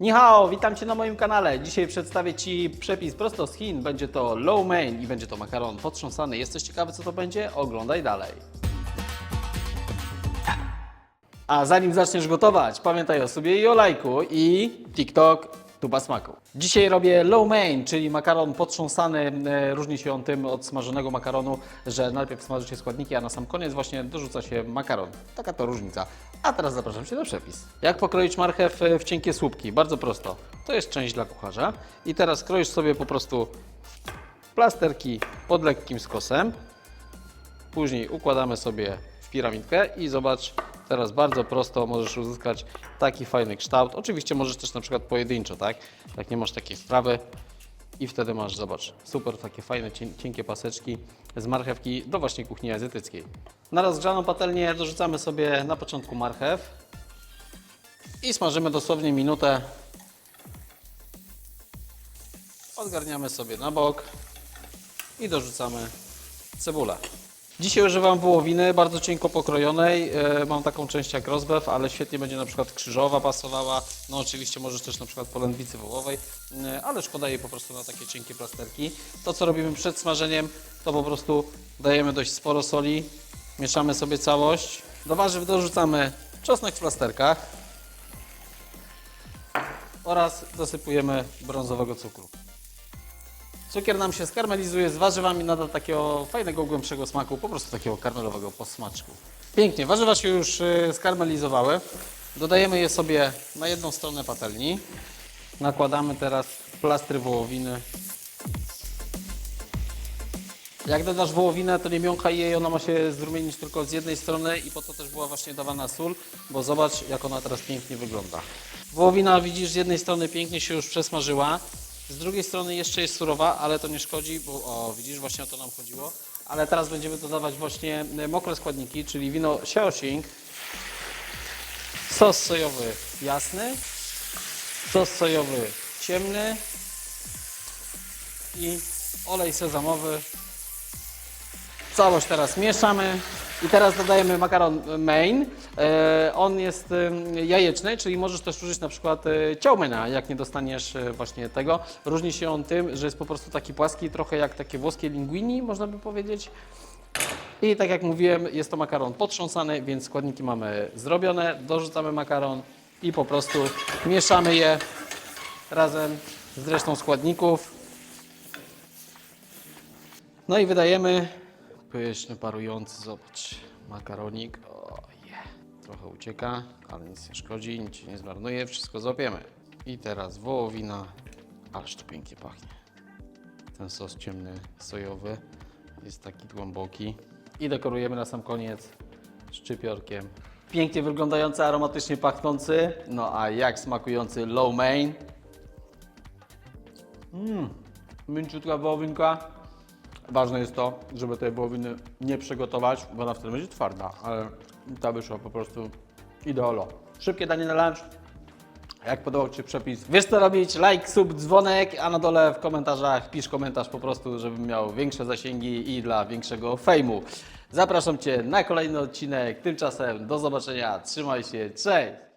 Ni hao, witam Cię na moim kanale. Dzisiaj przedstawię Ci przepis prosto z Chin. Będzie to low mein i będzie to makaron potrząsany. Jesteś ciekawy, co to będzie? Oglądaj dalej. A zanim zaczniesz gotować, pamiętaj o sobie i o lajku i TikTok tuba smaku. Dzisiaj robię low mein, czyli makaron potrząsany. E, Różni się on tym od smażonego makaronu, że najpierw smaży się składniki, a na sam koniec właśnie dorzuca się makaron. Taka to różnica. A teraz zapraszam Cię na przepis. Jak pokroić marchew e, w cienkie słupki? Bardzo prosto. To jest część dla kucharza. I teraz kroisz sobie po prostu plasterki pod lekkim skosem. Później układamy sobie w piramidkę i zobacz, teraz bardzo prosto możesz uzyskać taki fajny kształt. Oczywiście możesz też na przykład pojedynczo, tak? Jak nie masz takiej sprawy i wtedy masz, zobacz, super takie fajne, cienkie paseczki z marchewki do właśnie kuchni azjatyckiej. Na rozgrzaną patelnię dorzucamy sobie na początku marchew i smażymy dosłownie minutę. Odgarniamy sobie na bok i dorzucamy cebulę. Dzisiaj używam wołowiny bardzo cienko pokrojonej. E, Mam taką część jak rozbew, ale świetnie będzie na przykład krzyżowa pasowała. No oczywiście możesz też na przykład polędwicy wołowej, e, ale szkoda jej po prostu na takie cienkie plasterki. To co robimy przed smażeniem, to po prostu dajemy dość sporo soli, mieszamy sobie całość. Do warzyw dorzucamy czosnek w plasterkach oraz dosypujemy brązowego cukru. Cukier nam się skarmelizuje z warzywami, nada takiego fajnego, głębszego smaku, po prostu takiego karmelowego posmaczku. Pięknie, warzywa się już y, skarmelizowały. Dodajemy je sobie na jedną stronę patelni. Nakładamy teraz plastry wołowiny. Jak dodasz wołowinę, to nie miąchaj jej, ona ma się zrumienić tylko z jednej strony i po to też była właśnie dawana sól, bo zobacz, jak ona teraz pięknie wygląda. Wołowina, widzisz, z jednej strony pięknie się już przesmażyła, z drugiej strony jeszcze jest surowa, ale to nie szkodzi, bo o, widzisz, właśnie o to nam chodziło. Ale teraz będziemy dodawać właśnie e, mokre składniki, czyli wino Xiaoxing, sos sojowy jasny, sos sojowy ciemny i olej sezamowy. Całość teraz mieszamy i teraz dodajemy makaron main. E, on jest jajeczny, czyli możesz też użyć na przykład e, ciaumena, jak nie dostaniesz e, właśnie tego. Różni się on tym, że jest po prostu taki płaski, trochę jak takie włoskie linguini, można by powiedzieć. I tak jak mówiłem, jest to makaron potrząsany, więc składniki mamy zrobione. Dorzucamy makaron i po prostu mieszamy je razem z resztą składników. No i wydajemy pyszny, parujący, zobacz, makaronik. O. Trochę ucieka, ale nic nie szkodzi, nic nie zmarnuje, wszystko złapiemy. I teraz wołowina, ależ to pięknie pachnie. Ten sos ciemny, sojowy jest taki głęboki. I dekorujemy na sam koniec szczypiorkiem. Pięknie wyglądający, aromatycznie pachnący, no a jak smakujący low main. Mmm, mięciutka wołowinka. Ważne jest to, żeby tej wołowiny nie przygotować, bo ona wtedy będzie twarda, ale ta wyszła po prostu ideolo. Szybkie danie na lunch. Jak podobał Ci przepis? Wiesz co robić? Like, sub, dzwonek, a na dole w komentarzach pisz komentarz po prostu, żebym miał większe zasięgi i dla większego fejmu. Zapraszam Cię na kolejny odcinek. Tymczasem do zobaczenia. Trzymaj się. Cześć!